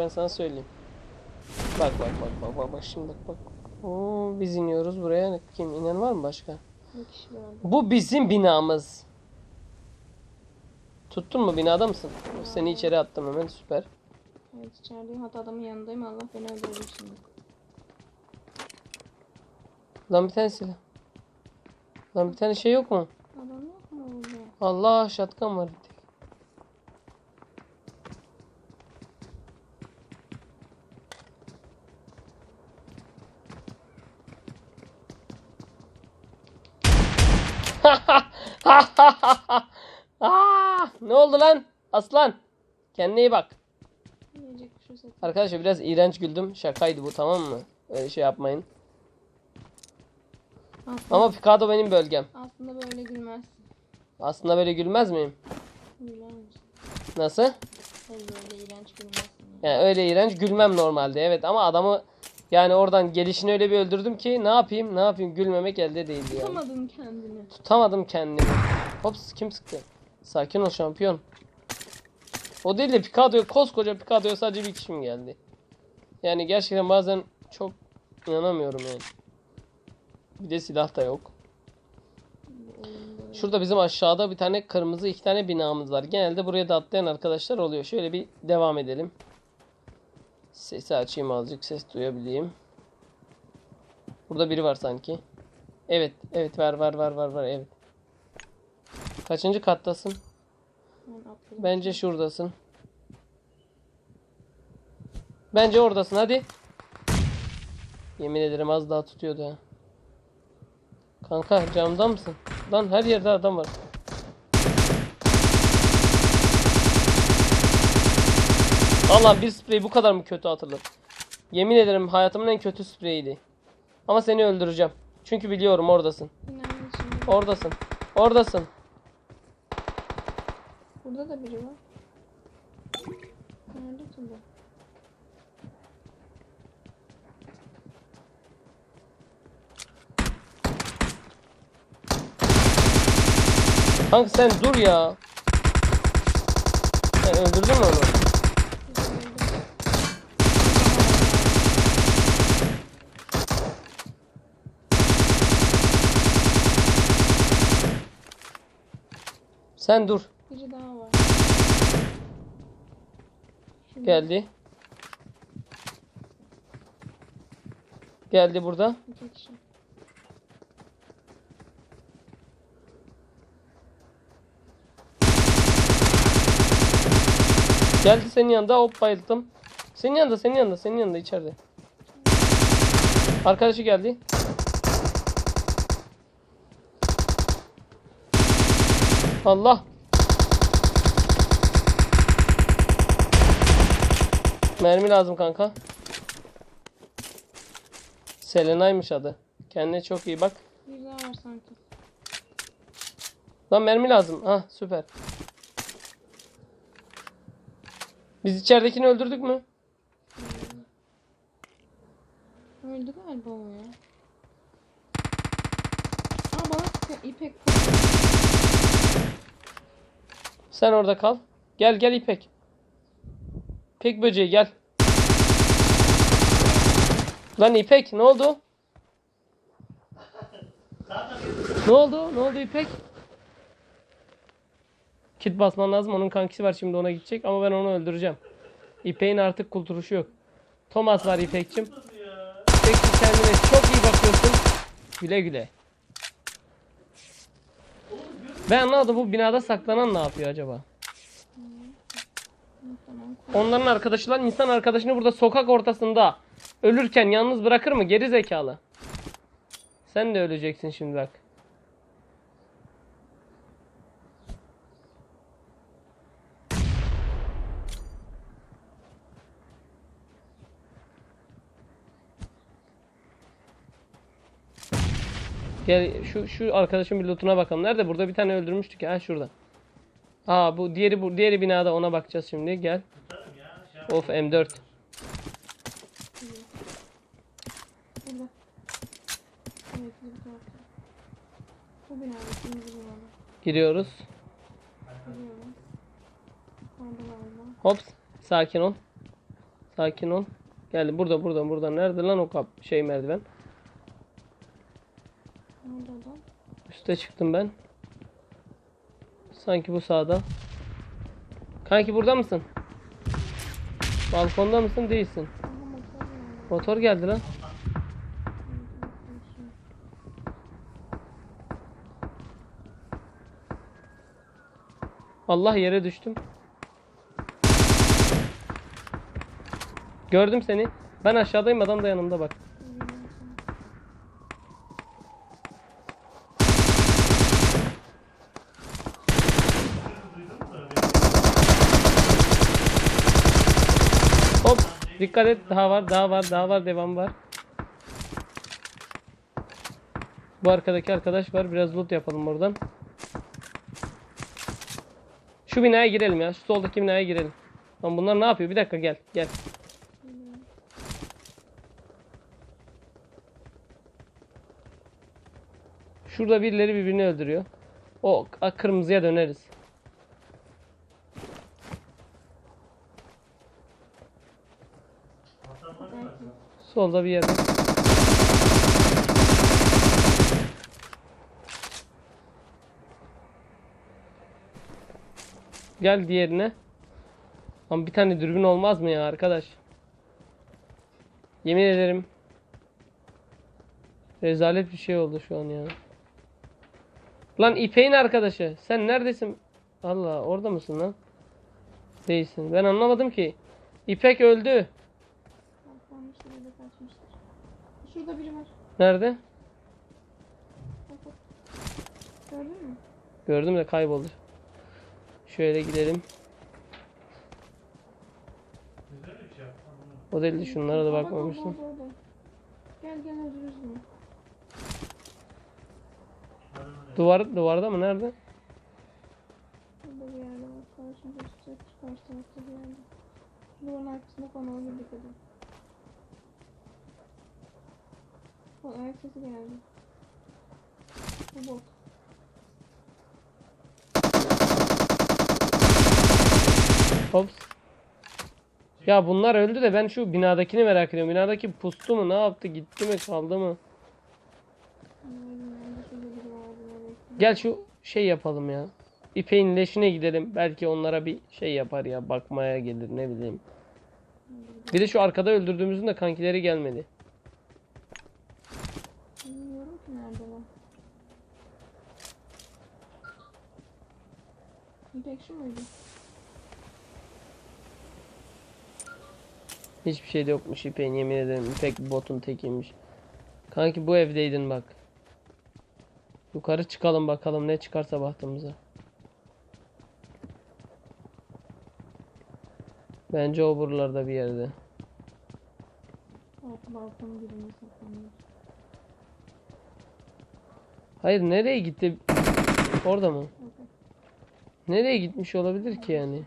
ben sana söyleyeyim. Bak bak bak bak bak, bak şimdi bak bak. Oo, biz iniyoruz buraya. Kim inen var mı başka? Bu bizim binamız. Tuttun mu binada mısın? Seni içeri attım hemen süper. Evet içerideyim. Hatta adamın yanındayım. Allah beni öldürecek şimdi. Lan bir tane silah. Lan bir tane şey yok mu? Adam yok mu orada? Allah şatkan var bir tek. Aa, ne oldu lan? Aslan. Kendine iyi bak. Arkadaşlar biraz iğrenç güldüm. Şakaydı bu tamam mı? Öyle şey yapmayın. Aslında, Ama Picado benim bölgem. aslında böyle gülmezsin. Aslında böyle gülmez miyim? Güler misin? Nasıl? Hayır böyle iğrenç gülmezsin. Yani öyle iğrenç gülmem normalde evet ama adamı yani oradan gelişini öyle bir öldürdüm ki ne yapayım ne yapayım gülmemek elde değil yani. Tutamadın kendini. Tutamadım kendimi. Hops kim sıktı? Sakin ol şampiyon. O değil de Picado'ya koskoca Picado'ya sadece bir kişi mi geldi? Yani gerçekten bazen çok inanamıyorum yani. Bir de silah da yok. Şurada bizim aşağıda bir tane kırmızı iki tane binamız var. Genelde buraya da atlayan arkadaşlar oluyor. Şöyle bir devam edelim. Sesi açayım azıcık ses duyabileyim. Burada biri var sanki. Evet, evet var var var var var evet. Kaçıncı kattasın? Bence şuradasın. Bence oradasın hadi. Yemin ederim az daha tutuyordu ha. Kanka camda mısın? Lan her yerde adam var. Allah bir sprey bu kadar mı kötü atılır? Yemin ederim hayatımın en kötü spreyiydi. Ama seni öldüreceğim. Çünkü biliyorum oradasın. Oradasın. Oradasın. Burada da biri var. Nerede bu? Kanka sen dur ya. Sen öldürdün mü onu? Sen dur. Biri daha var. Şurada Geldi. Geldi burada. iki kişi. Geldi senin yanında hop bayıldım. Senin yanında senin yanında senin yanında içeride. Arkadaşı geldi. Allah. Mermi lazım kanka. Selena'ymış adı. Kendine çok iyi bak. Bir daha var sanki. Lan mermi lazım. Ah süper. Biz içeridekini öldürdük mü? Öldü galiba o ya. Aa bana. İpek. Sen orada kal. Gel gel İpek. İpek böceği gel. Lan İpek ne oldu? Ne oldu? Ne oldu İpek? Kit basman lazım. Onun kankisi var şimdi ona gidecek ama ben onu öldüreceğim. İpek'in artık kulturuşu yok. Thomas var İpek'cim. İpek'cim kendine çok iyi bakıyorsun. Güle güle. Ben anlamadım bu binada saklanan ne yapıyor acaba? Onların arkadaşı lan insan arkadaşını burada sokak ortasında ölürken yalnız bırakır mı? Geri zekalı. Sen de öleceksin şimdi bak. Gel şu şu arkadaşın bir lootuna bakalım. Nerede? Burada bir tane öldürmüştük ya. Şurada. Aa bu diğeri bu diğeri binada ona bakacağız şimdi. Gel. Of M4. Burada. Evet bir tarafta. Bu binada şimdi bir binada. Giriyoruz. Biliyorum. Orada galiba. Hop. Sakin ol. Sakin ol. Geldi burada burada burada. Nerede lan o kap şey merdiven? Nerede? Üste çıktım ben. Sanki bu sağda. Kanki burada mısın? Balkonda mısın? Değilsin. Motor geldi lan. Allah yere düştüm. Gördüm seni. Ben aşağıdayım adam da yanımda bak. Hop dikkat et daha var daha var daha var devam var. Bu arkadaki arkadaş var biraz loot yapalım oradan. Şu binaya girelim ya şu soldaki binaya girelim. Lan bunlar ne yapıyor bir dakika gel gel. Şurada birileri birbirini öldürüyor. O kırmızıya döneriz. Solda bir yerde. Gel diğerine. Ama bir tane dürbün olmaz mı ya arkadaş? Yemin ederim. Rezalet bir şey oldu şu an ya. Lan İpek'in arkadaşı. Sen neredesin? Allah orada mısın lan? Değilsin. Ben anlamadım ki. İpek öldü. Kalkmamıştır ya da kaçmıştır. Şurada biri var. Nerede? Gördün mü? Gördüm de kayboldu. Şöyle gidelim. O değil de şunlara da bakmamıştım. Gel gel öldürürüz bunu. Duvar duvarda mı nerede? Burada bir yerde var. Karşımıza çıkacak. Karşı tarafta bir yerde. Duvarın arkasında falan olabilir dikkat Bak ayak sesi geldi. Bu bot. Hops. Ya bunlar öldü de ben şu binadakini merak ediyorum. Binadaki pustu mu? Ne yaptı? Gitti mi? Kaldı mı? Gel şu şey yapalım ya. İpek'in leşine gidelim. Belki onlara bir şey yapar ya. Bakmaya gelir ne bileyim. Bir de şu arkada öldürdüğümüzün de kankileri gelmedi. Bilmiyorum ki neredeler. İpek şu muydu? Hiçbir şey de yokmuş İpek'in yemin ederim. İpek botun tekiymiş. Kanki bu evdeydin bak. Yukarı çıkalım bakalım ne çıkarsa bahtımıza. Bence o buralarda bir yerde. Alt balkonun birine saklanıyor. Hayır nereye gitti? Orada mı? Nereye gitmiş olabilir ki yani?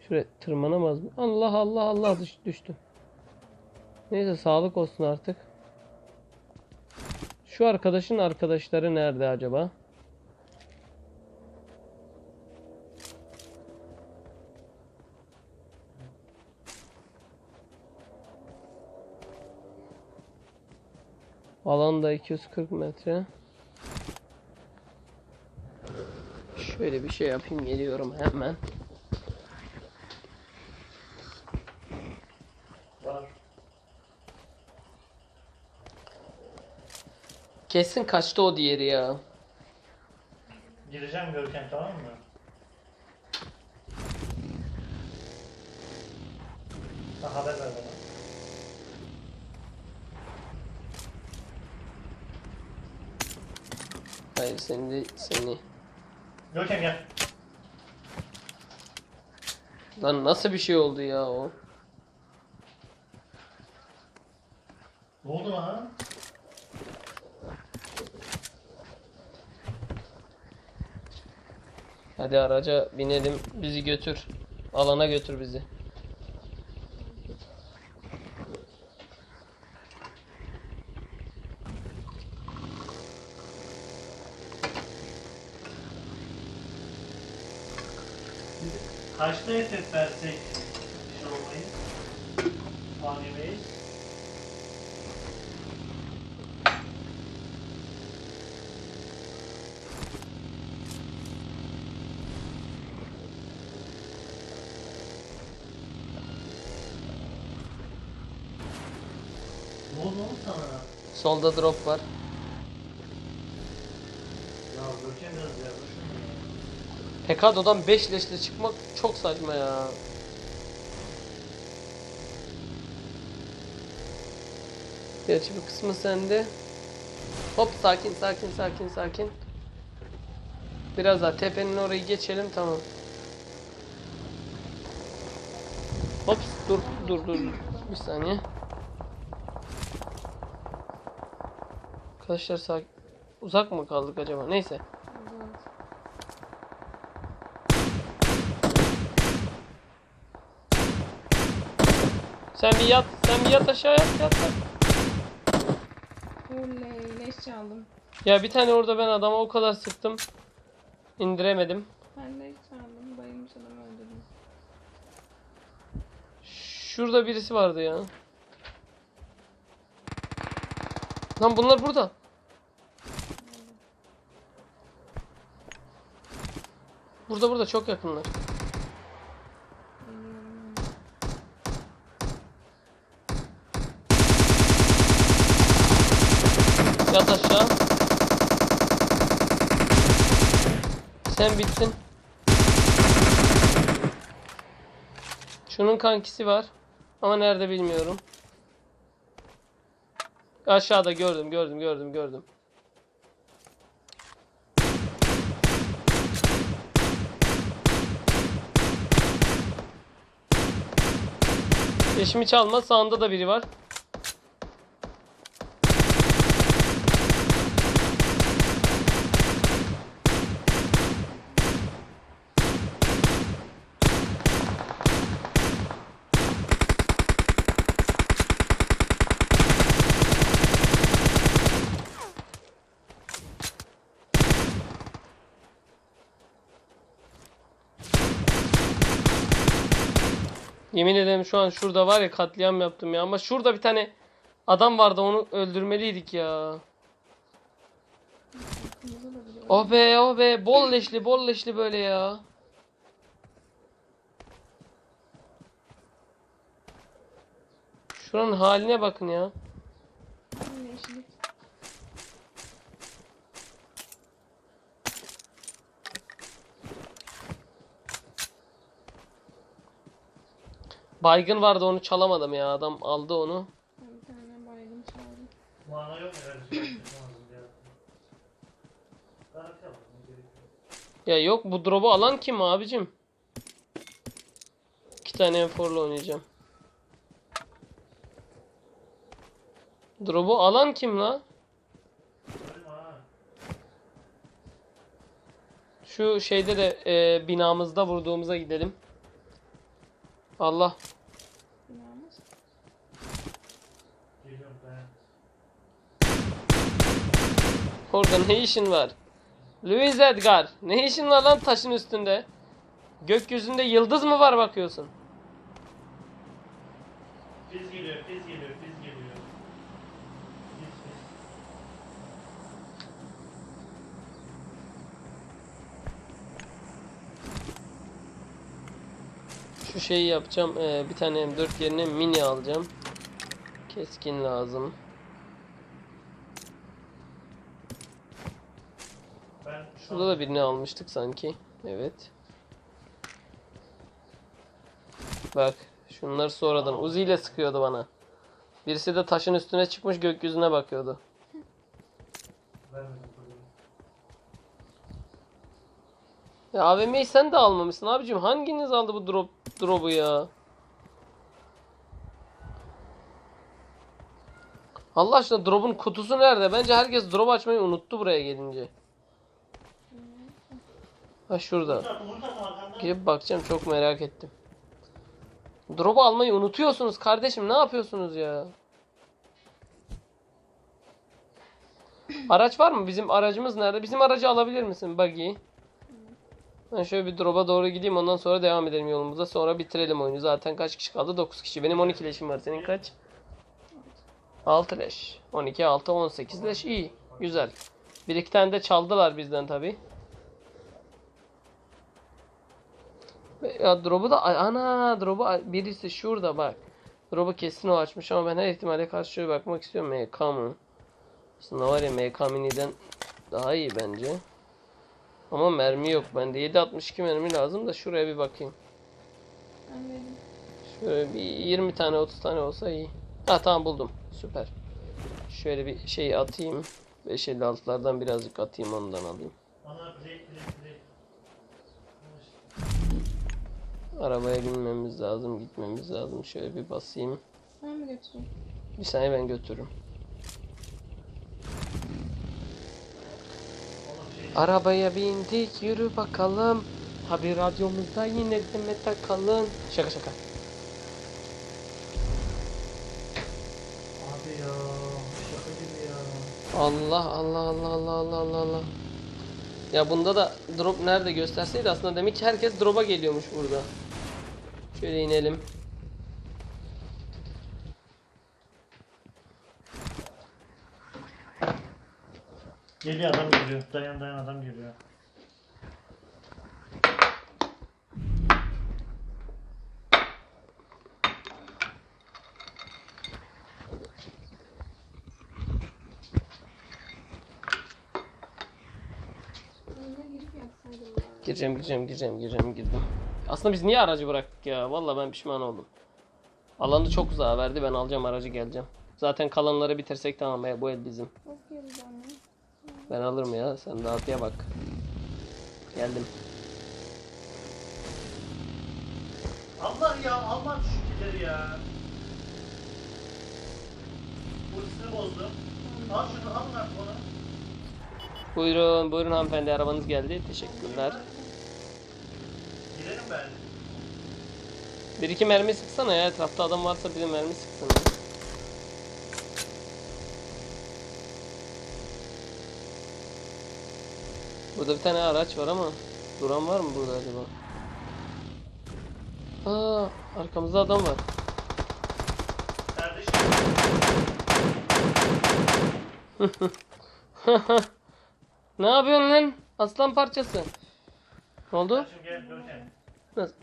Şuraya tırmanamaz mı? Allah Allah Allah düş, düştü. Neyse sağlık olsun artık. Şu arkadaşın arkadaşları nerede acaba? Alanda 240 metre. Şöyle bir şey yapayım geliyorum hemen. Kesin kaçtı o diğeri ya. Gireceğim Görkem tamam mı? Ha, haber ver bana. Hayır seni de seni. Görkem gel. Lan nasıl bir şey oldu ya o? Ne oldu lan? Hadi araca binelim bizi götür. Alana götür bizi. Kaçta SS versek oğlum sana? Solda drop var. Pekado'dan 5 leşle çıkmak çok saçma ya. Gerçi bir kısmı sende. Hop sakin sakin sakin sakin. Biraz daha tepenin orayı geçelim tamam. Hop dur dur dur. Bir saniye. Arkadaşlar sakin. Uzak mı kaldık acaba? Neyse. Evet. Sen bir yat, sen bir yat aşağı yat yat. yat. Oley leş çaldım. Ya bir tane orada ben adama o kadar sıktım. İndiremedim. Ben leş çaldım. Bayılmış adamı öldürdüm. Şurada birisi vardı ya. Lan bunlar burada. Burada burada çok yakınlar. Yat aşağı. Sen bittin. Şunun kankisi var. Ama nerede bilmiyorum. Aşağıda gördüm gördüm gördüm gördüm. Eşimi çalma sağında da biri var. Yemin ederim şu an şurada var ya katliam yaptım ya. Ama şurada bir tane adam vardı onu öldürmeliydik ya. Oh be oh be bol leşli bol leşli böyle ya. Şuranın haline bakın ya. Leşlik. Baygın vardı onu çalamadım ya adam aldı onu. Bir tane baygın çaldım. Mana yok mu? Her şey lazım ya. Daha şey yok. Ya yok bu drop'u alan kim abicim? İki tane enforla oynayacağım. Drop'u alan kim la? Şu şeyde de e, binamızda vurduğumuza gidelim. Allah. Orada ne işin var? Louis Edgar. Ne işin var lan taşın üstünde? Gökyüzünde yıldız mı var bakıyorsun? Şu şeyi yapacağım. e, bir tane M4 yerine mini alacağım. Keskin lazım. Şurada da birini almıştık sanki. Evet. Bak. Şunlar sonradan. Uzi ile sıkıyordu bana. Birisi de taşın üstüne çıkmış gökyüzüne bakıyordu. vermedim bunu. Ya AVM'yi sen de almamışsın abicim. Hanginiz aldı bu drop drop'u ya? Allah aşkına drop'un kutusu nerede? Bence herkes drop açmayı unuttu buraya gelince. Ha şurada. Girip bakacağım çok merak ettim. Drop'u almayı unutuyorsunuz kardeşim. Ne yapıyorsunuz ya? Araç var mı? Bizim aracımız nerede? Bizim aracı alabilir misin? Buggy. Ben şöyle bir drop'a doğru gideyim ondan sonra devam edelim yolumuza. Sonra bitirelim oyunu. Zaten kaç kişi kaldı? 9 kişi. Benim 12 leşim var. Senin kaç? 6 leş. 12, 6, 18 leş. İyi. Güzel. Bir iki tane de çaldılar bizden tabi. Ya drop'u da ana drop'u birisi şurada bak. Drop'u kesin o açmış ama ben her ihtimale karşı şöyle bakmak istiyorum. MK mı? Aslında var ya MK mini'den daha iyi bence. Ama mermi yok bende. 7.62 mermi lazım da şuraya bir bakayım. Vereyim. Şöyle bir 20 tane 30 tane olsa iyi. Ha tamam buldum. Süper. Şöyle bir şey atayım. 556'lardan birazcık atayım ondan alayım. Arabaya binmemiz lazım, gitmemiz lazım. Şöyle bir basayım. Ben mi götüreyim? Bir saniye ben götürürüm. Arabaya bindik, yürü bakalım. Tabi radyomuzda yine Demet takalım. Şaka şaka. Abi ya. Şaka gibi ya. Allah Allah Allah Allah Allah Allah Allah. Ya bunda da drop nerede gösterseydi aslında demek ki herkes drop'a geliyormuş burada. Şöyle inelim. Geliyor adam geliyor. Dayan dayan adam geliyor. Gireceğim gireceğim gireceğim gireceğim girdim. Aslında biz niye aracı bıraktık ya? Vallahi ben pişman oldum. Alanı çok uzağa verdi. Ben alacağım aracı geleceğim. Zaten kalanları bitirsek tamam ya bu el bizim. Ben alırım ya. Sen dağıtıya bak. Geldim. Allah ya Allah şu killeri ya. Polisini bozdum. Al şunu alın artık onu. Buyurun buyurun hanımefendi arabanız geldi. Teşekkürler. Girelim ben. Bir iki mermi sıksana ya. Etrafta adam varsa bir mermi sıksın. Burada bir tane araç var ama duran var mı burada acaba? Aa, arkamızda adam var. Ne yapıyorsun lan? Aslan parçası. Ne oldu? Nasıl?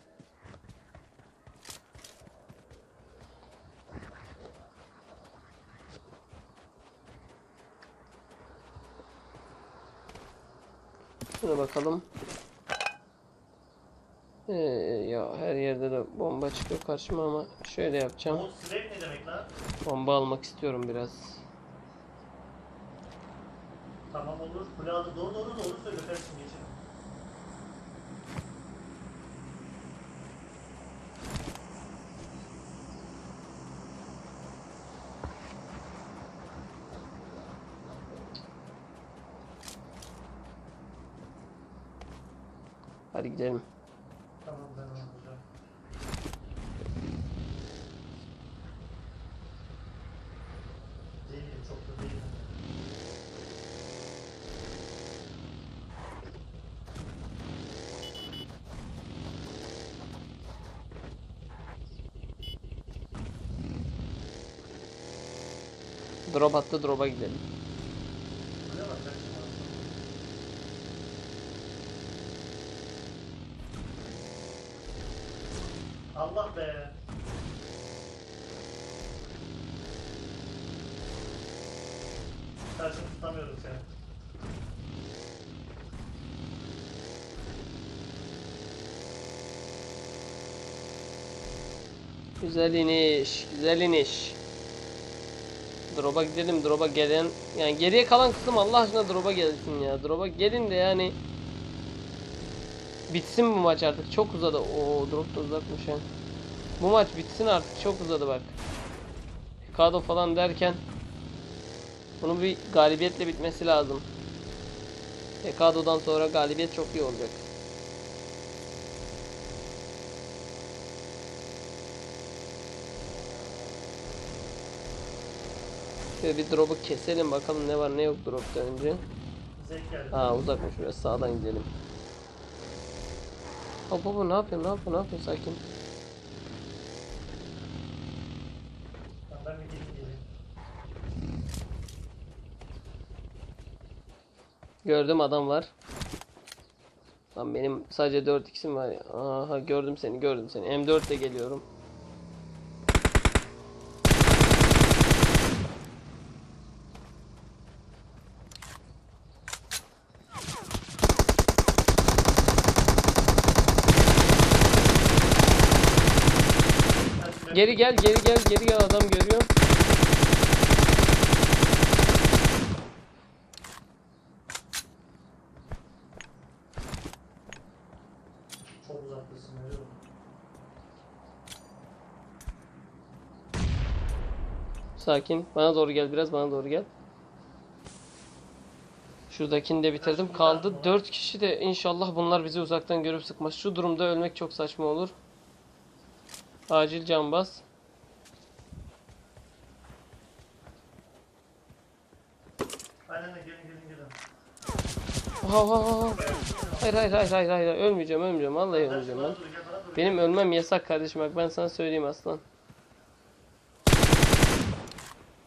Şuna bakalım. Ee, ya her yerde de bomba çıkıyor karşıma ama şöyle yapacağım. O slave ne demek lan? Bomba almak istiyorum biraz. Tamam olur. Kule aldı. Doğru doğru doğru söyle kardeşim geçin. Hadi gidelim. Tamam ben onu bulacağım. Değilim çok da değilim. Drop attı drop'a gidelim. Allah be. Karşım tutamıyorum seni. Güzel iniş, güzel iniş. Drop'a gidelim, drop'a gelen yani geriye kalan kısım Allah aşkına drop'a gelsin ya. Drop'a gelin de yani bitsin bu maç artık. Çok uzadı. Oo drop da uzakmış ya. Bu maç bitsin artık. Çok uzadı bak. Kado falan derken bunun bir galibiyetle bitmesi lazım. Ekado'dan sonra galibiyet çok iyi olacak. Şöyle bir drop'u keselim bakalım ne var ne yok drop'ta önce. Aa uzakmış biraz sağdan gidelim. Hop hop ne yapıyorsun ne yapıyorsun ne yapıyorsun sakin. Gördüm adam var. Lan benim sadece 4 x'im var. Aha gördüm seni gördüm seni. M4 ile geliyorum. Geri gel geri gel geri gel adam görüyor. Çok uzaktasın. mi? Sakin. Bana doğru gel biraz bana doğru gel. Şuradakini de bitirdim. Kaldı 4 kişi de inşallah bunlar bizi uzaktan görüp sıkmaz. Şu durumda ölmek çok saçma olur. Acil can bas. Aynen öyle gelin gelin gelin. Oha, oha, oha. Hayır hayır hayır hayır hayır ölmeyeceğim ölmeyeceğim vallahi ölmeyeceğim ben. Benim ölmem yasak kardeşim bak ben sana söyleyeyim aslan.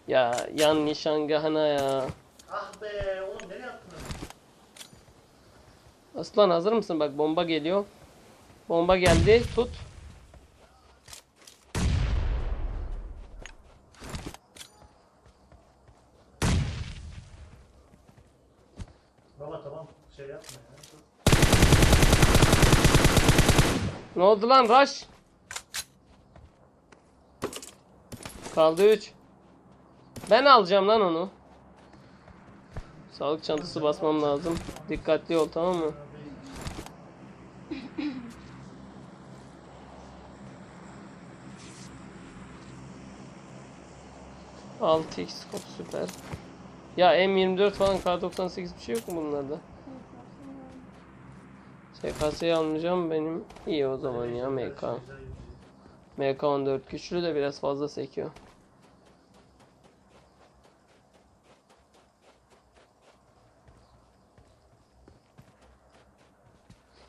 Ya yan nişangahına ya. Ah be oğlum nereye attın? Aslan hazır mısın? Bak bomba geliyor. Bomba geldi. Tut. Baba tamam şey yapma ya. Dur. Ne oldu lan Rush? Kaldı 3. Ben alacağım lan onu. Sağlık çantası basmam lazım. Dikkatli ol tamam mı? Altı x süper. Ya M24 falan K98 bir şey yok mu bunlarda? SKS'yi almayacağım benim. iyi o zaman ya MK. Yürüyüş. MK14 güçlü de biraz fazla sekiyor.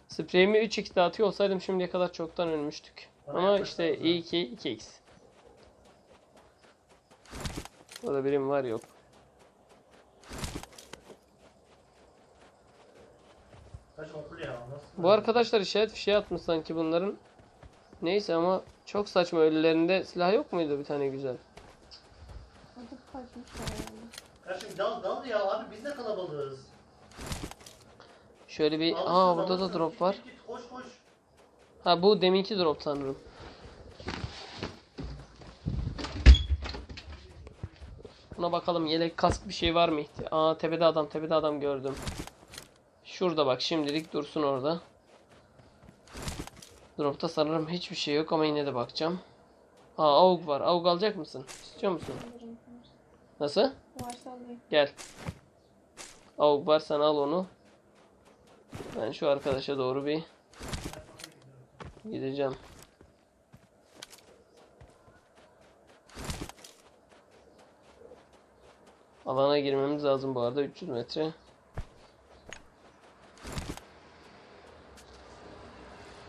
Spreyimi 3x dağıtıyor olsaydım şimdiye kadar çoktan ölmüştük. Ama işte iyi ki 2x. Burada birim var yok. Kaç okul ya nasıl? Bu arkadaşlar işaret fişeği atmış sanki bunların. Neyse ama çok saçma ölülerinde silah yok muydu bir tane güzel? Atıp kaçmışlar yani. Kardeşim dal dal ya abi biz de kalabalığız. Şöyle bir Alırsın, aa burada da drop var. Git, git, koş koş. Ha bu deminki drop sanırım. Buna bakalım yelek kask bir şey var mı? Aa tepede adam tepede adam gördüm. Şurada bak şimdilik dursun orada. Dropta sanırım hiçbir şey yok ama yine de bakacağım. Aa AUG var. AUG alacak mısın? İstiyor musun? Nasıl? Gel. AUG var sen al onu. Ben şu arkadaşa doğru bir gideceğim. Alana girmemiz lazım bu arada 300 metre.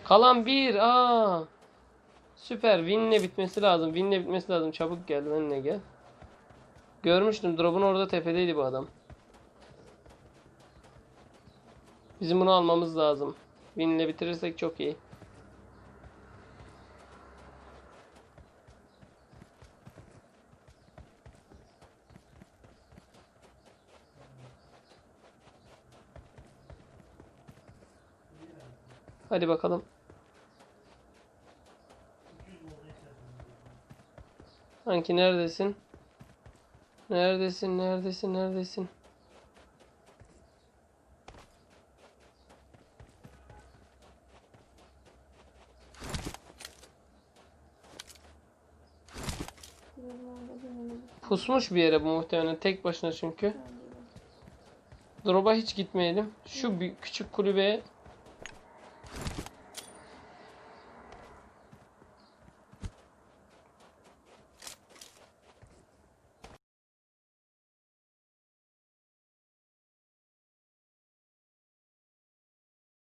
Kalan bir. Aa. Süper. Win'le bitmesi lazım. Win'le bitmesi lazım. Çabuk gel. Benimle gel. Görmüştüm. Drop'un orada tepedeydi bu adam. Bizim bunu almamız lazım. Win'le bitirirsek çok iyi. Hadi bakalım. Sanki neredesin? Neredesin? Neredesin? Neredesin? Pusmuş bir yere bu muhtemelen tek başına çünkü. Drop'a hiç gitmeyelim. Şu küçük kulübeye